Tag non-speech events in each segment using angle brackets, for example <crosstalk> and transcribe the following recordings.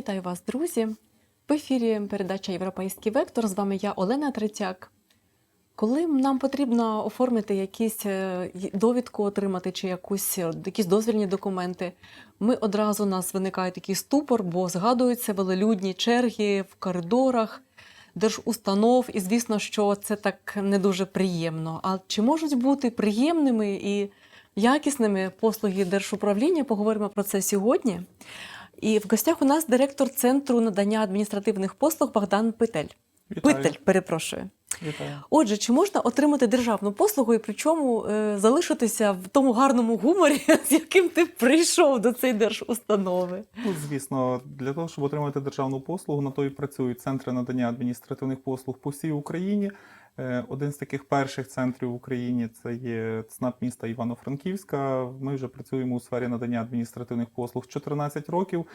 вітаю вас, друзі. В ефірі передача Європейський вектор. З вами я Олена Третяк. Коли нам потрібно оформити якісь е, довідку, отримати чи якусь, е, якісь дозвільні документи, ми одразу у нас виникає такий ступор, бо згадуються велелюдні черги в коридорах держустанов, і звісно, що це так не дуже приємно. А чи можуть бути приємними і якісними послуги держуправління? Поговоримо про це сьогодні. І в гостях у нас директор центру надання адміністративних послуг Богдан Петель. Вітаю. Петель, перепрошую. Вітаю. Отже, чи можна отримати державну послугу і причому е, залишитися в тому гарному гуморі, <laughs> з яким ти прийшов до цієї держустанови? Ну, звісно, для того, щоб отримати державну послугу, на то і працюють центри надання адміністративних послуг по всій Україні. Е, Один з таких перших центрів в Україні це є ЦНАП міста Івано-Франківська. Ми вже працюємо у сфері надання адміністративних послуг 14 років.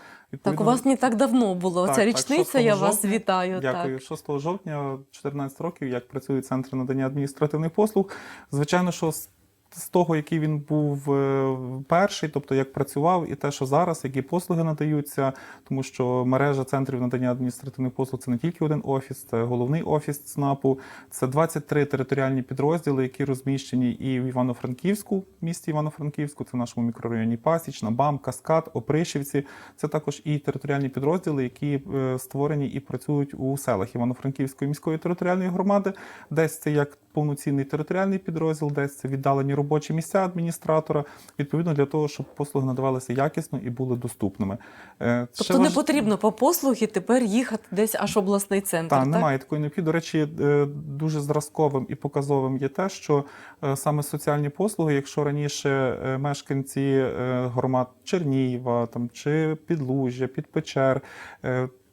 Так, у вас не так давно було. Так, Ця річниця, Так, я вас вітаю. Дякую. Так. 6 жовтня, 14 років, як працює центр надання адміністративних послуг. Звичайно, що з з того, який він був е, перший, тобто як працював, і те, що зараз, які послуги надаються, тому що мережа центрів надання адміністративних послуг це не тільки один офіс, це головний офіс ЦНАПу, це 23 територіальні підрозділи, які розміщені і в Івано-Франківську, місті Івано-Франківську, це в нашому мікрорайоні Пасічна, БАМ, Каскад, Опришівці. Це також і територіальні підрозділи, які е, створені і працюють у селах Івано-Франківської міської територіальної громади. Десь це як повноцінний територіальний підрозділ, десь це віддалені робочі місця адміністратора, відповідно для того, щоб послуги надавалися якісно і були доступними. Е, ще Тобто не важ- потрібно по послуги тепер їхати десь аж обласний центр. та, так? немає такої необхідності. До речі, е, дуже зразковим і показовим є те, що е, саме соціальні послуги, якщо раніше мешканці громад Чернігова там, чи Підлужжя, Підпечер,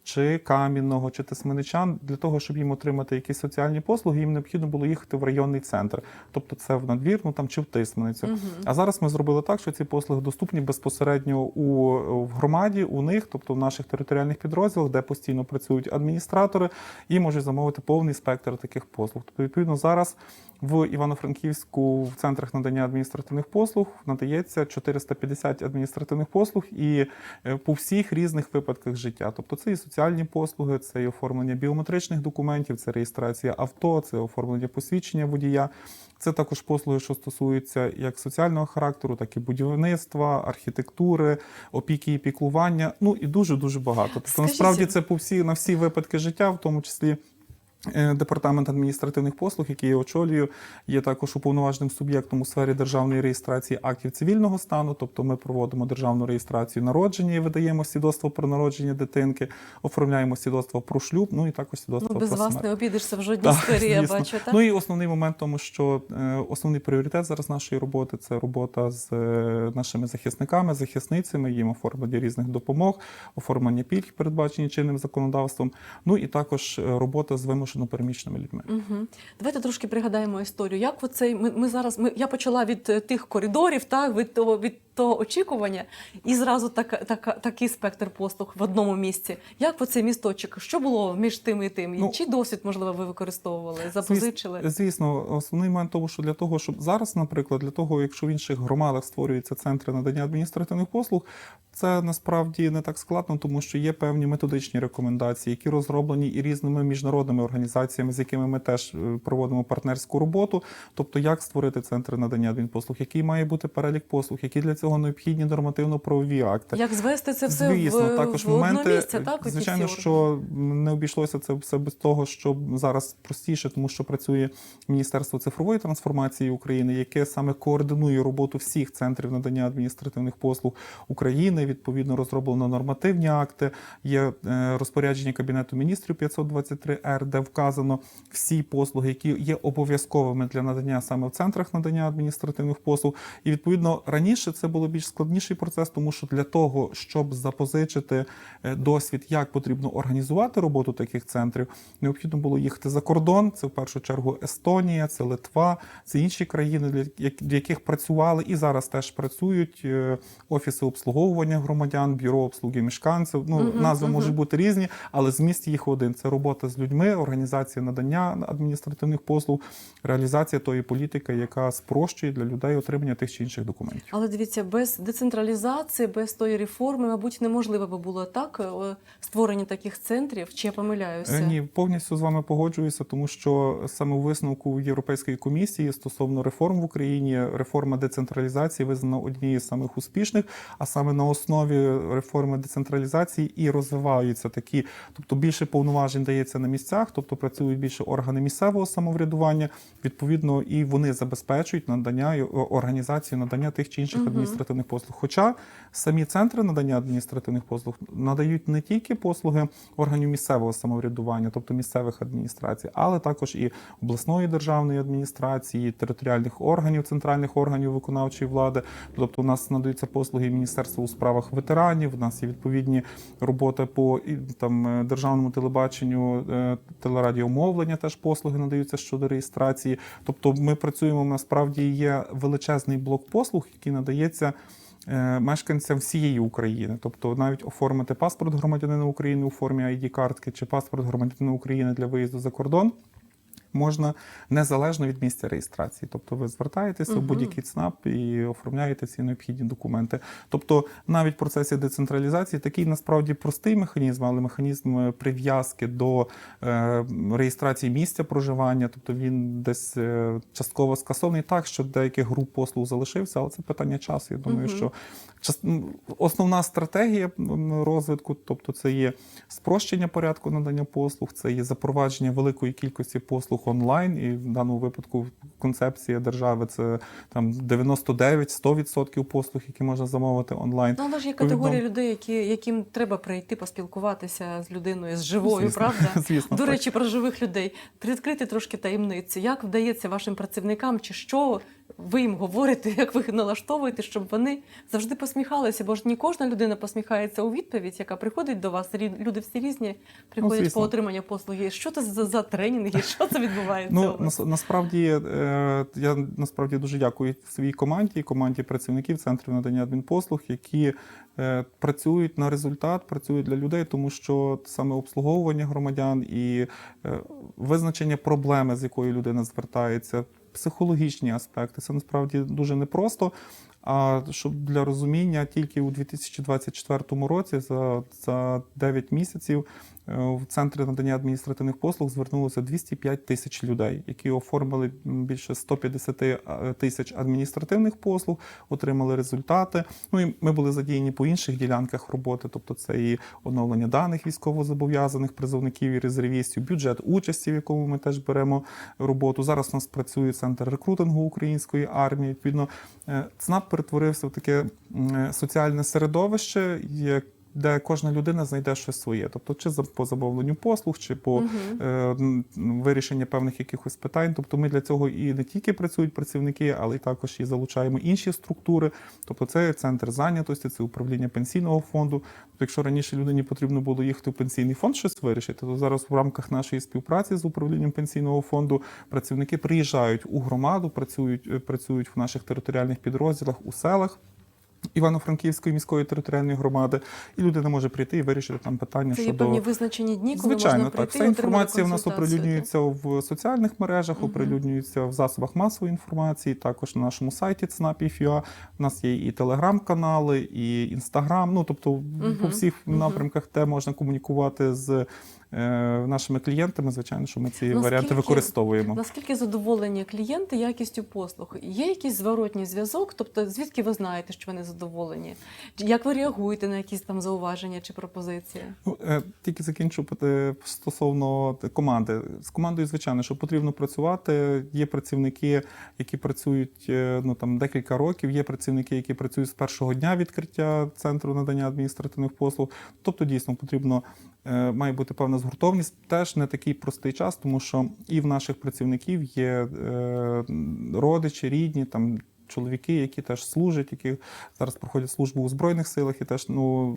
чи Кам'яного, чи Тисменичан, для того, щоб їм отримати якісь соціальні послуги, їм необхідно було їхати в районний центр, тобто це в надвірну там чи в Тисменицю. Мгм. А зараз ми зробили так, що ці послуги доступні безпосередньо у в громаді, у них, тобто в наших територіальних підрозділах, де постійно працюють адміністратори, і можуть замовити повний спектр таких послуг. Тобто, відповідно, зараз в Івано-Франківську в центрах надання адміністративних послуг надається 450 адміністративних послуг і е, по всіх різних випадках життя. Тобто, це і соціальні послуги, це і оформлення біометричних документів, це реєстрація авто, це оформлення посвідчення водія. Це також послуги, що стосуються як соціального характеру, так і будівництва, архітектури, опіки і піклування. Ну і дуже дуже багато. Тобто, Скажіть- насправді це по всі на всі випадки життя, в тому числі. Е, Департамент адміністративних послуг, який я очолюю, є також уповноваженим суб'єктом у сфері державної реєстрації актів цивільного стану. Тобто ми проводимо державну реєстрацію народження і видаємо свідоцтво про народження дитинки, оформляємо свідоцтво про шлюб, ну і також свідоцтво Ну, без про вас смерть. не обійдешся в жодній сфері, я бачу. Так? Ну і основний момент, тому що е, основний пріоритет зараз нашої роботи це робота з е, нашими захисниками, захисницями, їм оформлення різних допомог, оформлення пільг, передбачені чинним законодавством. Ну і також робота з вимушено переміщеними людьми. Угу. Давайте трошки пригадаємо історію. Як оцей ми, ми зараз ми я почала від е, тих коридорів, так від того від того очікування, і зразу так, так, такий спектр послуг в одному місці. Як оцей місточок? Що було між тим і тим? Ну, Чи досвід можливо ви використовували? Запозичили? Звісно, основний момент того, що для того, щоб зараз, наприклад, для того, якщо в інших громадах створюються центри надання адміністративних послуг, це насправді не так складно, тому що є певні методичні рекомендації, які розроблені і різними міжнародними організаціями, з якими ми теж е, проводимо партнерську роботу. Тобто, як створити центри надання адмінпослуг, який має бути перелік послуг, які для цього необхідні нормативно-правові акти. Як звести це все Звісно, в, також в моменти. місце? Так, звичайно, що не обійшлося це все без того, що зараз простіше, тому що працює Міністерство цифрової трансформації України, яке саме координує роботу всіх центрів надання адміністративних послуг України. Відповідно, розроблено нормативні акти. Є е, розпорядження Кабінету міністрів 523 р де вказано всі послуги, які є обов'язковими для надання саме в центрах надання адміністративних послуг. І відповідно раніше це було більш складніший процес, тому що для того, щоб запозичити е, досвід, як потрібно організувати роботу таких центрів, необхідно було їхати за кордон. Це в першу чергу Естонія, це Литва, це інші країни, для яких працювали і зараз теж працюють е, офіси обслуговування громадян, бюро обслуги мешканців. Ну Мгм, назви мгм. можуть бути різні, але зміст їх один: це робота з людьми, організація надання адміністративних послуг, реалізація тої політики, яка спрощує для людей отримання тих чи інших документів. Але дивіться, дивіться, без децентралізації, без тої реформи, мабуть, неможливо би було так е, створення таких центрів. Чи я помиляюся? Е, Ні, повністю з вами погоджуюся, тому що саме у висновку Європейської комісії стосовно реформ в Україні реформа децентралізації визнана однією з самих успішних, а саме на основі реформи децентралізації і розвиваються такі, тобто більше повноважень дається на місцях, тобто працюють більше органи місцевого самоврядування. Відповідно, і вони забезпечують надання організацію надання тих чи інших Мгм. Адміністративних послуг. Хоча самі центри надання адміністративних послуг надають не тільки послуги органів місцевого самоврядування, тобто місцевих адміністрацій, але також і обласної державної адміністрації, територіальних органів, центральних органів виконавчої влади. Тобто, у нас надаються послуги Міністерства у справах ветеранів. У нас є відповідні роботи по там е, державному телебаченню, е, телерадіомовлення. Теж послуги надаються щодо реєстрації. Тобто, ми працюємо насправді є величезний блок послуг, який надається. Е, Мешканцям всієї України, тобто навіть оформити паспорт громадянина України у формі id картки чи паспорт громадянина України для виїзду за кордон можна незалежно від місця реєстрації. Тобто ви звертаєтеся в будь-який ЦНАП і оформляєте всі необхідні документи. Тобто, навіть в процесі децентралізації такий насправді простий механізм, але механізм е, прив'язки до е, реєстрації місця проживання, тобто він десь е, частково скасований так, що деяких груп послуг залишився, але це питання часу. Я думаю, Мгм. що час- основна стратегія розвитку, тобто це є спрощення порядку надання послуг, це є запровадження великої кількості послуг онлайн, і в даному випадку концепція держави це там 99-100% послуг, які можна замовити онлайн. Ну, але ж є категорія Повідом... людей, які, яким треба прийти поспілкуватися з людиною, з живою, Звісно, правда? <laughs> Звісно, До так. речі, про живих людей. Відкрити трошки таємниці. Як вдається вашим працівникам, чи що ви їм говорите, <laughs> як ви їх налаштовуєте, щоб вони завжди посміхалися? Бо ж не кожна людина посміхається у відповідь, яка приходить до вас. Люди всі різні приходять звісно. по отриманню послуги. Що це за, за тренінги? <laughs> Що це відбувається? Ну у вас? насправді е, я насправді дуже дякую своїй команді, команді працівників центрів надання адмінпослуг, які е, працюють на результат, працюють для людей, тому що саме обслуговування громадян і е, визначення проблеми, з якою людина звертається, психологічні аспекти, це насправді дуже непросто. А щоб для розуміння, тільки у 2024 році за, за 9 місяців е, в центри надання адміністративних послуг звернулося 205 тисяч людей, які оформили більше 150 е, тисяч адміністративних послуг, отримали результати. Ну і ми були задіяні по інших ділянках роботи, тобто це і оновлення даних військовозобов'язаних призовників і резервістів, бюджет участі, в якому ми теж беремо роботу. Зараз у нас працює центр рекрутингу української армії. Відповідно, е, ЦНАП перетворився в таке е, соціальне середовище, як- де кожна людина знайде щось своє, тобто чи по замовленню послуг, чи по Мгм. е, м, вирішення певних якихось питань. Тобто ми для цього і не тільки працюють працівники, але й також і залучаємо інші структури. Тобто це центр зайнятості, це управління пенсійного фонду. Тобто, якщо раніше людині потрібно було їхати в пенсійний фонд щось вирішити, то зараз в рамках нашої співпраці з управлінням пенсійного фонду працівники приїжджають у громаду, працюють, е, працюють в наших територіальних підрозділах у селах. Івано-Франківської міської територіальної громади, і людина може прийти і вирішити там питання Це є щодо певні визначені дні, коли Звичайно, можна так. прийти Вся інформація в нас оприлюднюється в соціальних мережах, Мгм. оприлюднюється в засобах масової інформації, також на нашому сайті ЦНАП.ФЮА. У нас є і телеграм-канали, і інстаграм. Ну тобто Мгм. по всіх Мгм. напрямках, де можна комунікувати з нашими клієнтами. Звичайно, що ми ці Наскільки- варіанти використовуємо. Наскільки задоволені клієнти якістю послуг? Є якийсь зворотній зв'язок? Тобто, звідки ви знаєте, що вони задоволені? Як ви реагуєте на якісь там зауваження чи пропозиції? Ну, е, тільки закінчу е, стосовно команди. З командою, звичайно, що потрібно працювати. Є працівники, які працюють е, ну там декілька років. Є працівники, які працюють з першого дня відкриття центру надання адміністративних послуг. Тобто, дійсно потрібно е, має бути певна згуртовність. Теж не такий простий час, тому що і в наших працівників є е, родичі, рідні там. Чоловіки, які теж служать, які зараз проходять службу у збройних силах, і теж ну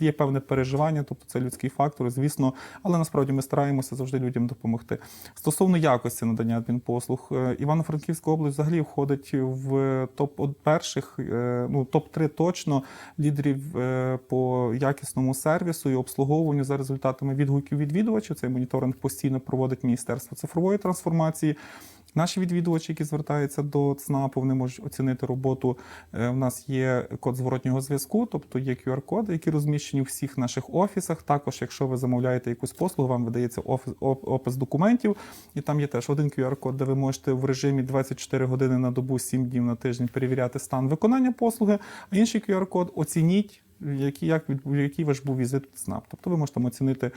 є певне переживання, тобто це людський фактор, звісно, але насправді ми стараємося завжди людям допомогти. Стосовно якості надання адмінпослуг, е, Івано-Франківська область взагалі входить в топ перших, е, ну топ 3 точно лідерів е, по якісному сервісу і обслуговуванню за результатами відгуків відвідувачів. Цей моніторинг постійно проводить Міністерство цифрової трансформації. Наші відвідувачі, які звертаються до ЦНАПу, вони можуть оцінити роботу. Е, У нас є код зворотнього зв'язку, тобто є QR-коди, які розміщені у всіх наших офісах. Також, якщо ви замовляєте якусь послугу, вам видається офіс, опис документів, і там є теж один QR-код, де ви можете в режимі 24 години на добу, 7 днів на тиждень перевіряти стан виконання послуги. А інший QR-код оцініть, який, як, який ваш був візит ЦНАП. Тобто ви можете там оцінити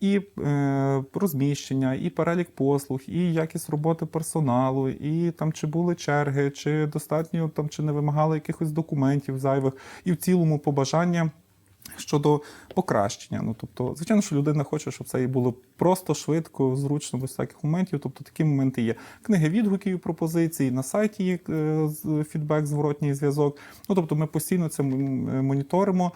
і е, розміщення, і перелік послуг, і якість роботи персоналу, і там чи були черги, чи достатньо там чи не вимагали якихось документів зайвих, і в цілому побажання. Щодо покращення, ну тобто, звичайно, що людина хоче, щоб це і було просто, швидко, зручно, без всяких моментів. Тобто такі моменти є. Книги відгуків, пропозицій, на сайті є е, фідбек, зворотній зв'язок. Ну тобто, ми постійно це моніторимо.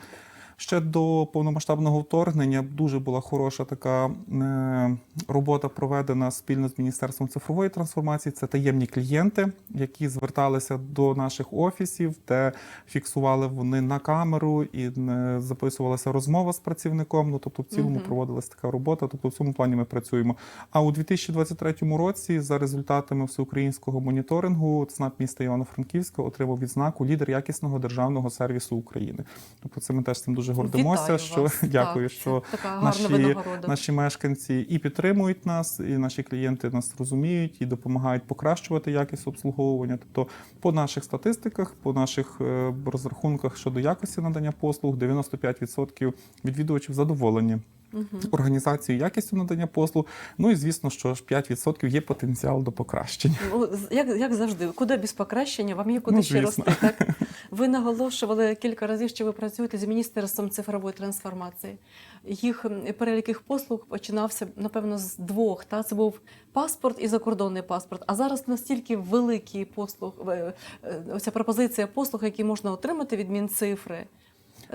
Ще до повномасштабного вторгнення дуже була хороша така е, робота проведена спільно з Міністерством цифрової трансформації. Це таємні клієнти, які зверталися до наших офісів, де фіксували вони на камеру і е, записувалася розмова з працівником. Ну тобто, в цілому Мгм. проводилася така робота. Тобто, в цьому плані ми працюємо. А у 2023 році, за результатами всеукраїнського моніторингу, ЦНАП міста Івано-Франківська отримав відзнаку лідер якісного державного сервісу України. Тобто, це ми теж цим дуже гордимося. Вітаю що вас. <laughs> дякую, Так, що наші, наші мешканці і підтримують нас, і наші клієнти нас розуміють і допомагають покращувати якість обслуговування. Тобто, по наших статистиках, по наших е, розрахунках щодо якості надання послуг, 95% відвідувачів задоволені Мгм. організацією, якістю надання послуг. Ну і звісно, що ж 5% є потенціал до покращення. Ну, як, як завжди, куди без покращення, вам є куди Ну, ще рости. Так? <laughs> Ви наголошували кілька разів, що ви працюєте з Міністерством цифрової трансформації. Їх перелік їх послуг починався, напевно, з двох. Та? Це був паспорт і закордонний паспорт. А зараз настільки великий послуг, е, е, оця пропозиція послуг, які можна отримати від Мінцифри.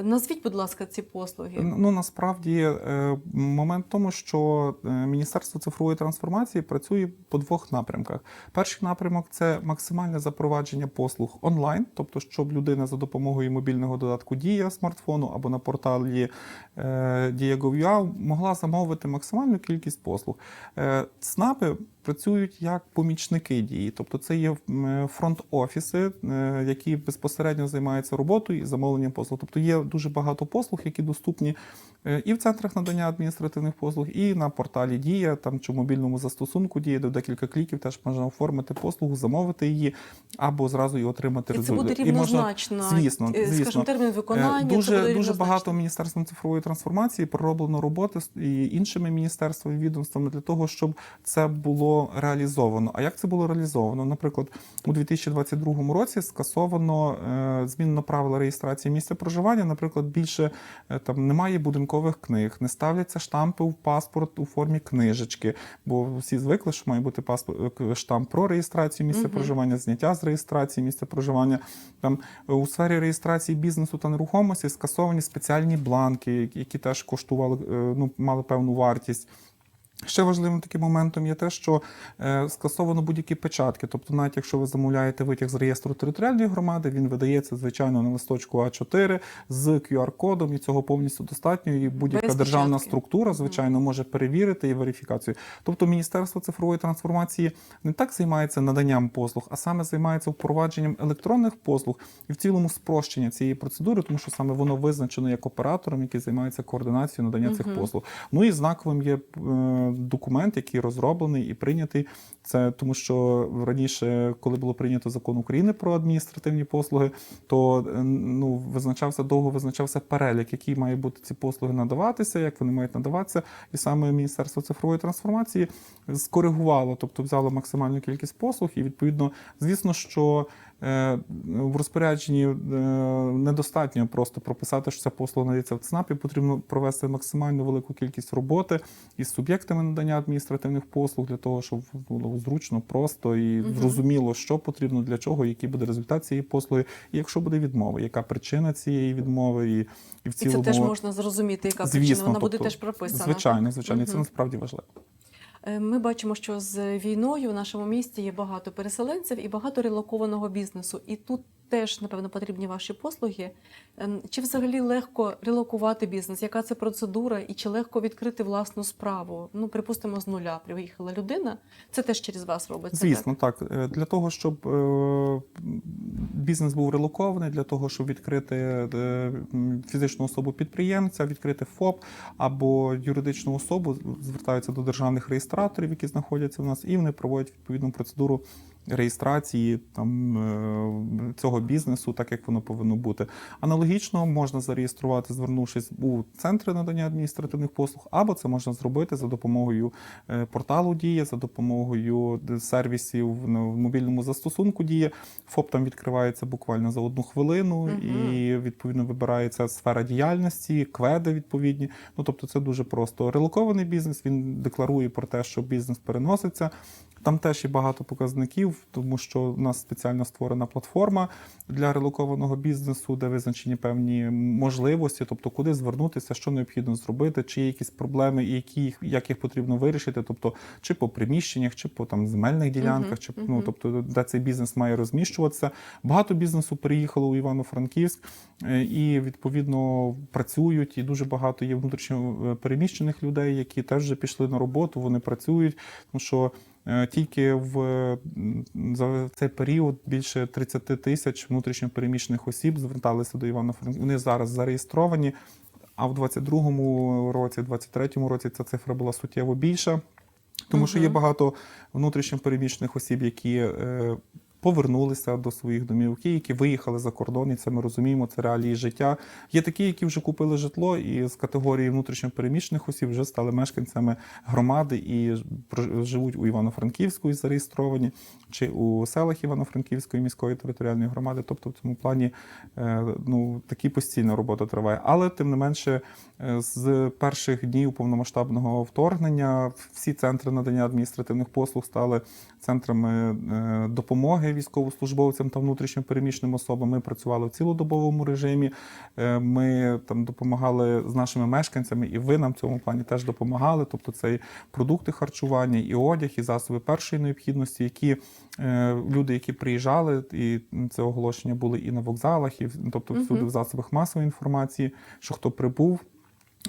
Назвіть, будь ласка, ці послуги. Ну насправді е, момент в тому, що е, Міністерство цифрової трансформації працює по двох напрямках. Перший напрямок це максимальне запровадження послуг онлайн, тобто, щоб людина за допомогою мобільного додатку Дія смартфону або на порталі е, Дія.gov.ua могла замовити максимальну кількість послуг. ЦНАПи працюють як помічники дії, тобто це є фронт-офіси, е, які безпосередньо займаються роботою і замовленням послуг. Тобто є дуже багато послуг, які доступні е, і в центрах надання адміністративних послуг, і на порталі Дія там чи в мобільному застосунку Дія, де декілька кліків теж можна оформити послугу, замовити її або зразу і отримати І це буде І можна- звісно, е, звісно. Скажімо, термін виконання. Е, це Дуже, буде дуже багато міністерством цифрової трансформації пророблено роботи з- і іншими міністерствами, відомствами для того, щоб це було реалізовано. А як це було реалізовано? Наприклад, у 2022 році скасовано е, змінено правила реєстрації місця проживання. Наприклад, більше е, там немає будинкових книг, не ставляться штампи в паспорт у формі книжечки, бо всі звикли, що має бути паспорт е, штамп про реєстрацію місця Мгм. проживання, зняття з реєстрації місця проживання. Там у сфері реєстрації бізнесу та нерухомості скасовані спеціальні бланки, які- теж коштували, ну, мали певну вартість. Ще важливим таким моментом є те, що е, скасовано будь-які печатки. Тобто, навіть якщо ви замовляєте витяг з реєстру територіальної громади, він видається звичайно на листочку А4 з QR-кодом, і цього повністю достатньо. І будь-яка державна структура, звичайно, може перевірити і верифікацію. Тобто, Міністерство цифрової трансформації не так займається наданням послуг, а саме займається впровадженням електронних послуг і в цілому спрощення цієї процедури, тому що саме воно визначено як оператором, який займається координацією надання цих послуг. Ну і знаковим є е, документ, який розроблений і прийнятий. Це тому, що раніше, коли було прийнято закон України про адміністративні послуги, то е, ну визначався довго визначався перелік, який має бути ці послуги надаватися, як вони мають надаватися, і саме Міністерство цифрової трансформації скоригувало, тобто взяло максимальну кількість послуг, і відповідно, звісно, що в розпорядженні е, недостатньо просто прописати, що ця послуга надається в ЦНАПі. Потрібно провести максимально велику кількість роботи із суб'єктами надання адміністративних послуг для того, щоб було зручно, просто і зрозуміло, що потрібно для чого, який буде результат цієї послуги, і якщо буде відмова, яка причина цієї відмови, і, і в І це теж можна зрозуміти, яка причина. Звісно, Вона буде тобто, теж прописана. звичайно, звичайно, і це насправді важливо. Е, Ми бачимо, що з війною в нашому місті є багато переселенців і багато релокованого бізнесу. І тут теж напевно потрібні ваші послуги. Ем, Чи взагалі легко релокувати бізнес? Яка це процедура, і чи легко відкрити власну справу? Ну, припустимо, з нуля приїхала людина. Це теж через вас робиться. Звісно, так. Е, Для того, щоб е, бізнес був релокований, для того, щоб відкрити е, фізичну особу підприємця, відкрити ФОП або юридичну особу, звертаються до державних реєстраторів, які знаходяться в нас, і вони проводять відповідну процедуру. Реєстрації там е, цього бізнесу, так як воно повинно бути. Аналогічно можна зареєструвати, звернувшись у центри надання адміністративних послуг, або це можна зробити за допомогою е, порталу Дія, за допомогою сервісів в мобільному застосунку Дія. ФОП там відкривається буквально за одну хвилину, Мгм. і відповідно вибирається сфера діяльності, кведи відповідні. Ну тобто, це дуже просто. Релокований бізнес він декларує про те, що бізнес переноситься. Там теж є багато показників, тому що в нас спеціально створена платформа для релокованого бізнесу, де визначені певні можливості, тобто куди звернутися, що необхідно зробити, чи є якісь проблеми, і які їх- як їх потрібно вирішити, тобто чи по приміщеннях, чи по там земельних ділянках, чи ну тобто де цей бізнес має розміщуватися. Багато бізнесу переїхало у Івано-Франківськ е, і відповідно працюють. І дуже багато є внутрішньо е, переміщених людей, які теж вже пішли на роботу, вони працюють, тому що. Е, Тільки в за цей період більше 30 тисяч внутрішньопереміщених осіб зверталися до Івано-Франківська. Вони зараз зареєстровані. А в 22-му році, 23-му році ця цифра була суттєво більша, тому що є багато внутрішньопереміщених осіб, які е, повернулися до своїх домівок, є, які виїхали за кордон, і це ми розуміємо, це реалії життя. Є такі, які вже купили житло, і з категорії внутрішньопереміщених осіб вже стали мешканцями громади і живуть у Івано-Франківську і зареєстровані, чи у селах Івано-Франківської міської територіальної громади. Тобто в цьому плані е, ну, такі постійна робота триває. Але тим не менше, е, з перших днів повномасштабного вторгнення всі центри надання адміністративних послуг стали центрами е, допомоги військовослужбовцям та внутрішньопереміщеним особам. Ми працювали в цілодобовому режимі. Е, Ми там допомагали з нашими мешканцями, і ви нам в цьому плані теж допомагали. Тобто, це і продукти харчування, і одяг, і засоби першої необхідності, які е, люди, які приїжджали, і це оголошення були і на вокзалах, і тобто всюди в засобах масової інформації, що хто прибув.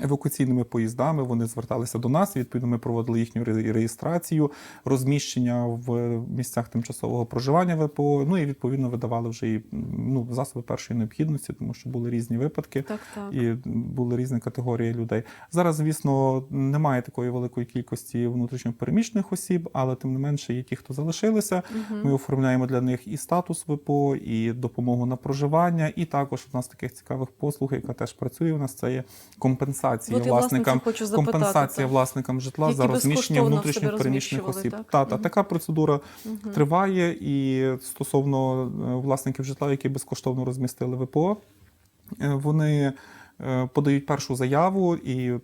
Евакуаційними поїздами вони зверталися до нас. Відповідно, ми проводили їхню реєстрацію, розміщення в місцях тимчасового проживання ВПО. Ну і відповідно видавали вже і ну, засоби першої необхідності, тому що були різні випадки Так, так. і були різні категорії людей. Зараз, звісно, немає такої великої кількості внутрішньопереміщених осіб, але тим не менше є ті, хто залишилися. Мгм. Ми оформляємо для них і статус ВПО, і допомогу на проживання. І також у нас таких цікавих послуг, яка теж працює. У нас це є компенсація От я, власне, власникам. хочу запитати. Компенсація так. власникам житла Які за розміщення внутрішніх розміщували, осіб. так? Та, та така процедура угу. триває. І стосовно е, власників житла, які безкоштовно розмістили ВПО, е, вони подають першу заяву, і е,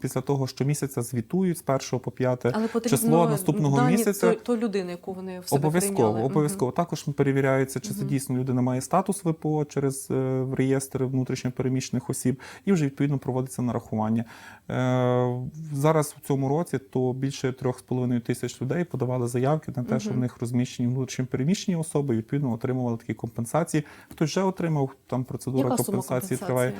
після того щомісяця звітують з 1 по 5 Але потрібно число наступного дані місяця. той, той людини, яку вони в себе Обов'язково, обов'язково. Також перевіряється, чи це дійсно людина має статус ВПО через е, реєстр внутрішньопереміщених осіб, і вже відповідно проводиться нарахування. Е, зараз в цьому році то більше 3,5 тисяч людей подавали заявки на те, що в них розміщені внутрішньопереміщені особи, і відповідно отримували такі компенсації. Хтось вже отримав там процедура Яка компенсації компенсації? триває.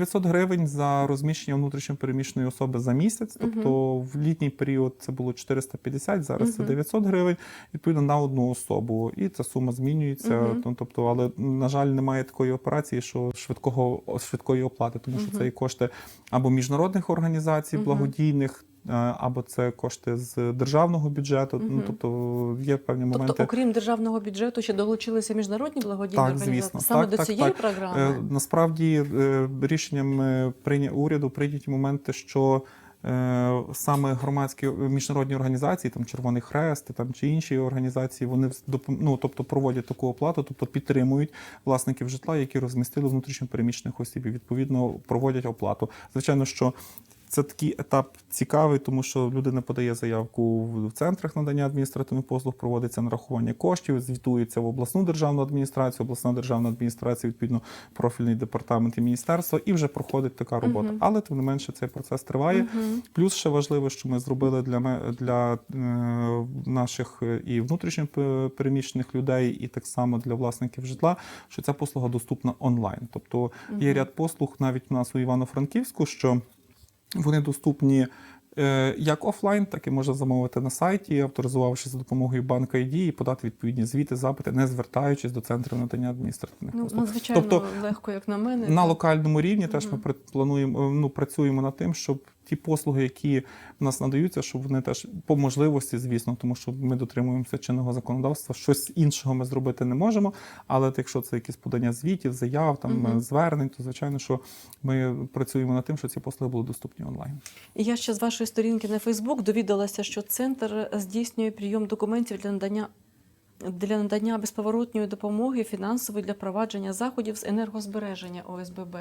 900 гривень за розміщення внутрішньопереміщеної особи за місяць. Тобто в літній період це було 450, зараз це Мгм. 900 гривень, відповідно на одну особу. І ця сума змінюється. Ну, Тобто, але на жаль, немає такої операції, що швидкого швидкої оплати, тому що Мгм. це і кошти або міжнародних організацій, благодійних. Е, Або це кошти з державного бюджету, ну тобто є певні моменти. Тобто, окрім державного бюджету, ще долучилися міжнародні благодійні Так, організації звісно. саме Так, до так, цієї так. програми. Е, Насправді е, рішенням прийня уряду прийняті моменти, що саме громадські міжнародні організації, там Червоний Хрест, там чи інші організації, вони ну, тобто проводять таку оплату, тобто підтримують власників житла, які розмістили внутрішньопереміщених осіб, і відповідно проводять оплату. Звичайно, що Це такий етап цікавий, тому що людина подає заявку в центрах надання адміністративних послуг, проводиться нарахування коштів, звітується в обласну державну адміністрацію, обласна державна адміністрація, відповідно, профільний департамент і міністерство, і вже проходить така робота. Мгм. Але тим не менше цей процес триває. Мгм. Плюс ще важливо, що ми зробили для для е, наших е, і внутрішньо переміщених людей, і так само для власників житла, що ця послуга доступна онлайн. Тобто є Мгм. ряд послуг навіть у нас у Івано-Франківську, що вони доступні. е, Як офлайн, так і можна замовити на сайті, авторизувавшись за допомогою банка ID і подати відповідні звіти, запити, не звертаючись до центру надання адміністративних Ну, послуг. надзвичайно Тобто легко, як на мене. на локальному рівні теж ми плануємо ну працюємо над тим, щоб ті послуги, які в нас надаються, щоб вони теж по можливості, звісно, тому що ми дотримуємося чинного законодавства. Щось іншого ми зробити не можемо. Але якщо це якісь подання звітів, заяв, там е, звернень, то звичайно, що ми працюємо над тим, що ці послуги були доступні онлайн. Я ще з вашої сторінки на Фейсбук довідалася, що центр здійснює прийом документів для надання. Для надання безповоротньої допомоги фінансової для провадження заходів з енергозбереження ОСББ.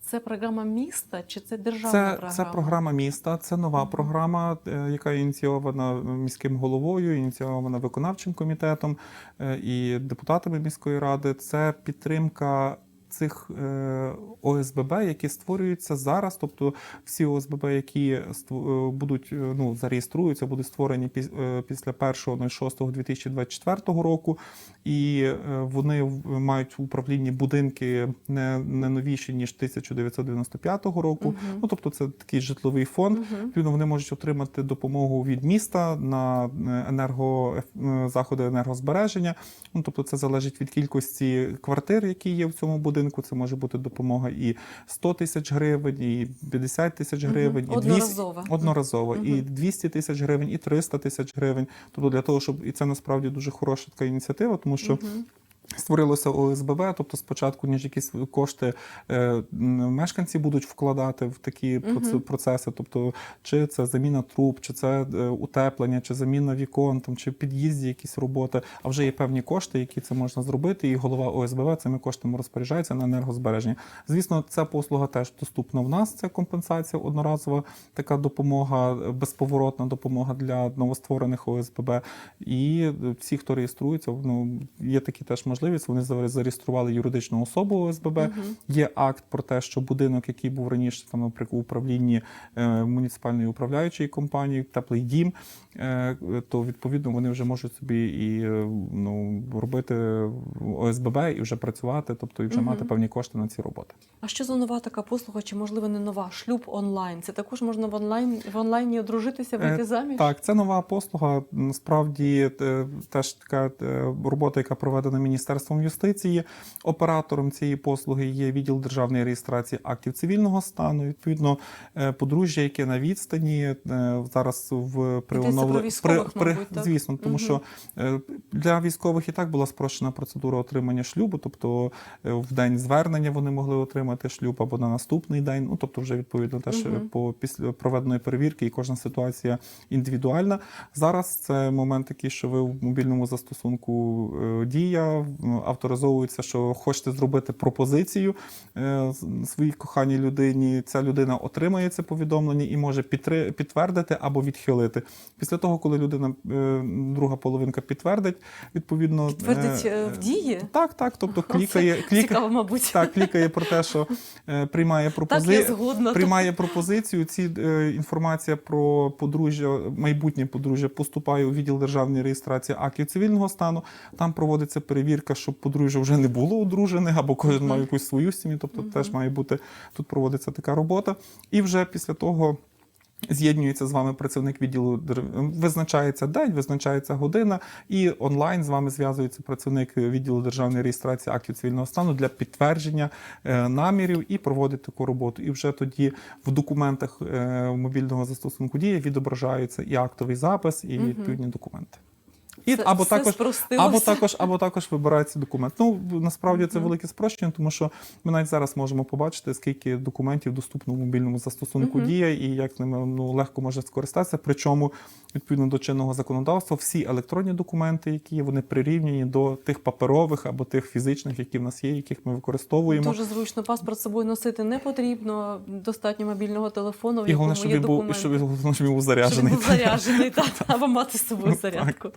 Це програма міста чи це державна Це, програма? це програма міста, це нова програма, е, яка ініційована міським головою, ініційована виконавчим комітетом е, і депутатами міської ради. Це підтримка. Цих е, ОСББ, які створюються зараз, тобто всі ОСББ, які е, будуть е, ну зареєструються, будуть створені піс- після 1.06.2024 року, і вони мають в управлінні будинки не, не новіші ніж 1995 року. Мгм. Ну тобто, це такий житловий фонд. Відповідно, вони можуть отримати допомогу від міста на енерго заходи енергозбереження. Ну тобто, це залежить від кількості квартир, які є в цьому будинку. Це може бути допомога і 100 тисяч гривень, і 50 тисяч гривень, гривень, і 200, Одноразово. одноразово, і 200 тисяч гривень, і 300 тисяч гривень. Тобто для того, щоб і це насправді дуже хороша така ініціатива, тому що. Мгм. Створилося ОСББ, тобто спочатку, ніж якісь кошти е, мешканці будуть вкладати в такі Мгм. процеси, тобто чи це заміна труб, чи це е, утеплення, чи заміна вікон, там чи в під'їзді якісь роботи. А вже є певні кошти, які це можна зробити, і голова ОСББ цими коштами розпоряджається на енергозбереження. Звісно, ця послуга теж доступна в нас. Це компенсація одноразова, така допомога, безповоротна допомога для новостворених ОСББ. І всі, хто реєструється, ну є такі теж можливість. Вони заре- зареєстрували юридичну особу ОСББ. Мгм. Є акт про те, що будинок, який був раніше там, наприклад, у управлінні е, муніципальної управляючої компанії, теплий дім, е, то відповідно вони вже можуть собі і е, ну, робити ОСББ і вже працювати, тобто і вже Мгм. мати певні кошти на ці роботи. А що за нова така послуга, чи можливо не нова? Шлюб онлайн. Це також можна в онлайн в онлайні одружитися, вийти Е, заміж? Так, це нова послуга. Насправді е, теж така робота, яка проведена Міністерством юстиції. Оператором цієї послуги є відділ державної реєстрації актів цивільного стану. Відповідно, е, подружжя, яке на відстані е, зараз в при оновле- мабуть, звісно, тому Мгм. що е, для військових і так була спрощена процедура отримання шлюбу, тобто в день звернення вони могли отримати шлюб або на наступний день. Ну тобто, вже відповідно теж Мгм. по після проведеної перевірки, і кожна ситуація індивідуальна. Зараз це момент такий, що ви в мобільному застосунку дія авторизовується, що хочете зробити пропозицію е, своїй коханій людині. Ця людина отримає це повідомлення і може підтвердити або відхилити. Після того, коли людина е, друга половинка підтвердить, відповідно Підтвердить е, в дії? Так, так. Тобто клікає, клікає, Цікаво, мабуть. так, клікає про те, що приймає Так, я пропозицію. згодна. Приймає пропозицію. Ці інформація про подружжя, майбутнє подружжя поступає у відділ державної реєстрації актів цивільного стану. Там проводиться перевірка, щоб подружжя вже не було одружених, або кожен має якусь свою сім'ю. Тобто теж має бути тут проводиться така робота. І вже після того. З'єднюється з вами працівник відділу визначається день, визначається година, і онлайн з вами зв'язується працівник відділу державної реєстрації актів цивільного стану для підтвердження е, намірів і проводить таку роботу. І вже тоді в документах е, мобільного застосунку дія відображається і актовий запис, і відповідні документи. І Це або все також або також, або також вибирається документ. Ну насправді це велике спрощення, тому що ми навіть зараз можемо побачити, скільки документів доступно в мобільному застосунку дія і як ними ну легко може скористатися. Причому відповідно до чинного законодавства, всі електронні документи, які є, вони прирівняні до тих паперових або тих фізичних, які в нас є, яких ми використовуємо. Дуже зручно паспорт з собою носити не потрібно. Достатньо мобільного телефону, в І головне, <laughs> щоб він був, документи. щоб він, був заряджений. так, <laughs> або мати з собою Так, зарядку.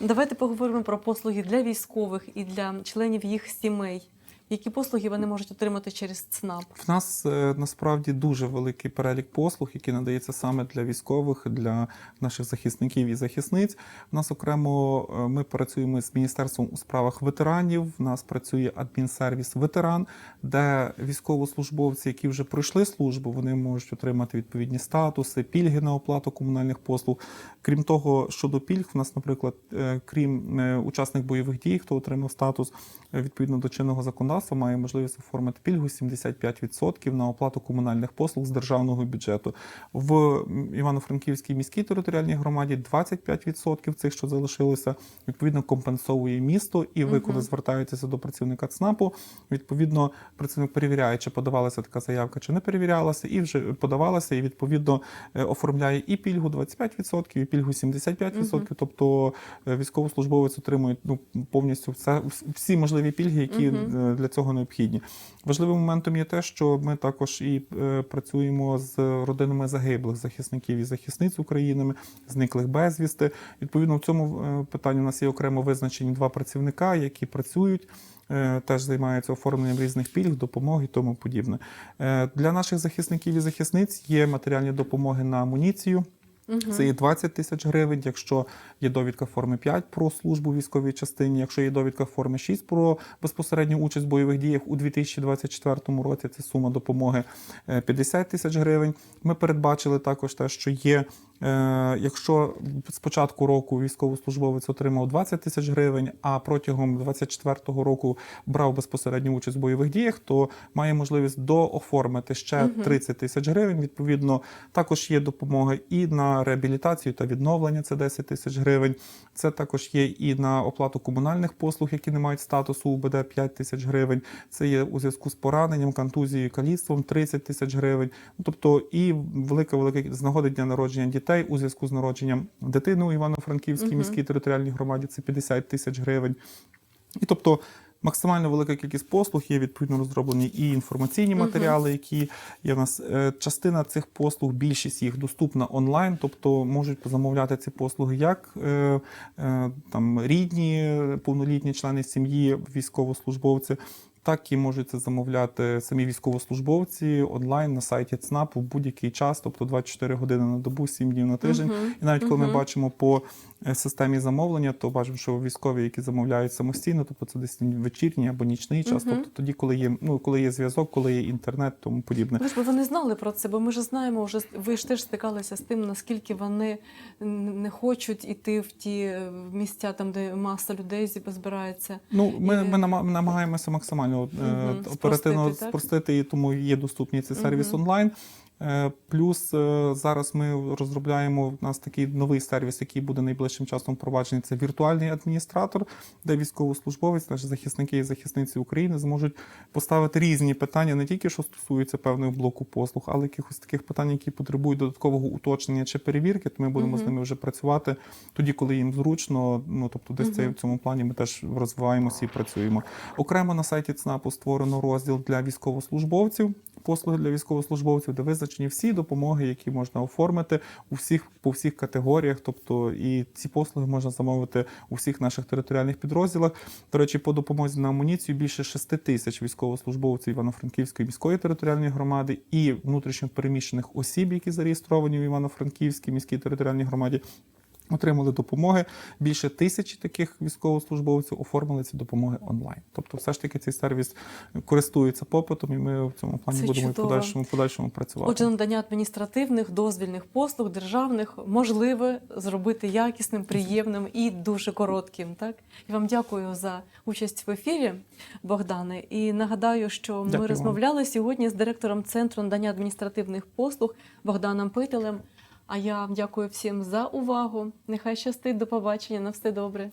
Давайте поговоримо про послуги для військових і для членів їх сімей. Які послуги вони можуть отримати через ЦНАП? В нас е, насправді дуже великий перелік послуг, який надається саме для військових, для наших захисників і захисниць. У нас окремо е, ми працюємо з міністерством у справах ветеранів. У нас працює адмінсервіс ветеран, де військовослужбовці, які вже пройшли службу, вони можуть отримати відповідні статуси, пільги на оплату комунальних послуг. Крім того, щодо пільг, у нас, наприклад, е, крім учасник бойових дій, хто отримав статус відповідно до чинного законодавства, має можливість оформити пільгу 75% на оплату комунальних послуг з державного бюджету. В Івано-Франківській міській територіальній громаді 25% цих, що залишилося, відповідно компенсовує місто. І ви, коли звертаєтеся до працівника ЦНАПу, відповідно працівник перевіряє, чи подавалася така заявка, чи не перевірялася, і вже подавалася, і відповідно е, оформляє і пільгу 25%, і пільгу 75%. Мгм. Тобто е, військовослужбовець отримує ну, повністю все, всі можливі пільги, які Мгм. Для цього необхідні. Важливим моментом є те, що ми також і е, працюємо з родинами загиблих захисників і захисниць України, зниклих безвісти. Відповідно, в цьому е, питанні у нас є окремо визначені два працівника, які працюють. е, Теж займаються оформленням різних пільг, допомоги і тому подібне. Для наших захисників і захисниць є матеріальні допомоги на амуніцію. Це є 20 тисяч гривень, якщо є довідка форми 5 про службу військовій частині, якщо є довідка форми 6 про безпосередню участь в бойових діях у 2024 році, це сума допомоги е, 50 тисяч гривень. Ми передбачили також те, що є, е, якщо з початку року військовослужбовець отримав 20 тисяч гривень, а протягом 2024 року брав безпосередню участь в бойових діях, то має можливість дооформити ще 30 тисяч гривень. Відповідно, також є допомога і на реабілітацію та відновлення це 10 тисяч гривень. Це також є і на оплату комунальних послуг, які не мають статусу УБД 5 тисяч гривень. Це є у зв'язку з пораненням, контузією, каліцтвом 30 тисяч гривень. Ну, тобто і велика велика з нагоди дня народження дітей у зв'язку з народженням дитини у Івано-Франківській Мгм. міській територіальній громаді. Це 50 тисяч гривень. І тобто. Максимально велика кількість послуг є відповідно розроблені і інформаційні матеріали, які є в нас. Е, Частина цих послуг, більшість їх доступна онлайн, тобто можуть замовляти ці послуги як е, е, там рідні, повнолітні члени сім'ї, військовослужбовці. Так і можуть це замовляти самі військовослужбовці онлайн на сайті ЦНАПу в будь-який час, тобто 24 години на добу, 7 днів на тиждень. Мгм. І навіть коли ми бачимо по е, системі замовлення, то бачимо, що військові, які замовляють самостійно, тобто це десь вечірній або нічний час, Мгм. тобто тоді, коли є ну коли є зв'язок, коли є інтернет, тому подібне. Ви ж би вони знали про це, бо ми ж знаємо, вже ви ж теж стикалися з тим, наскільки вони не хочуть іти в ті е, місця, там де маса людей збирається. Ну, ми, І- ми нама- намагаємося максимально Мгм, оперативно спростити, спростити, і тому є доступний цей сервіс Мгм. онлайн. Е, Плюс е, зараз ми розробляємо в нас такий новий сервіс, який буде найближчим часом впроваджений. Це віртуальний адміністратор, де військовослужбовець, наші захисники і захисниці України зможуть поставити різні питання, не тільки що стосуються певного блоку послуг, але якихось таких питань, які потребують додаткового уточнення чи перевірки. То ми будемо з ними вже працювати тоді, коли їм зручно. Ну тобто, десь це Мгм. в цьому плані ми теж розвиваємося і працюємо. Окремо на сайті ЦНАПу створено розділ для військовослужбовців, послуги для військовослужбовців, де визначені всі допомоги, які можна оформити у всіх по всіх категоріях. Тобто, і ці послуги можна замовити у всіх наших територіальних підрозділах. До речі, по допомозі на амуніцію більше 6 тисяч військовослужбовців Івано-Франківської міської територіальної громади і внутрішньо переміщених осіб, які зареєстровані в Івано-Франківській міській територіальній громаді. Отримали допомоги. Більше тисячі таких військовослужбовців оформили ці допомоги онлайн. Тобто, все ж таки цей сервіс користується попитом, і ми в цьому плані Це будемо в подальшому, подальшому працювати. Отже, надання адміністративних дозвільних послуг державних можливе зробити якісним, приємним і дуже коротким. Так я вам дякую за участь в ефірі, Богдане. І нагадаю, що ми Дякую вам. розмовляли сьогодні з директором центру надання адміністративних послуг Богданом Пителем. А я дякую всім за увагу. Нехай щастить, до побачення, на все добре.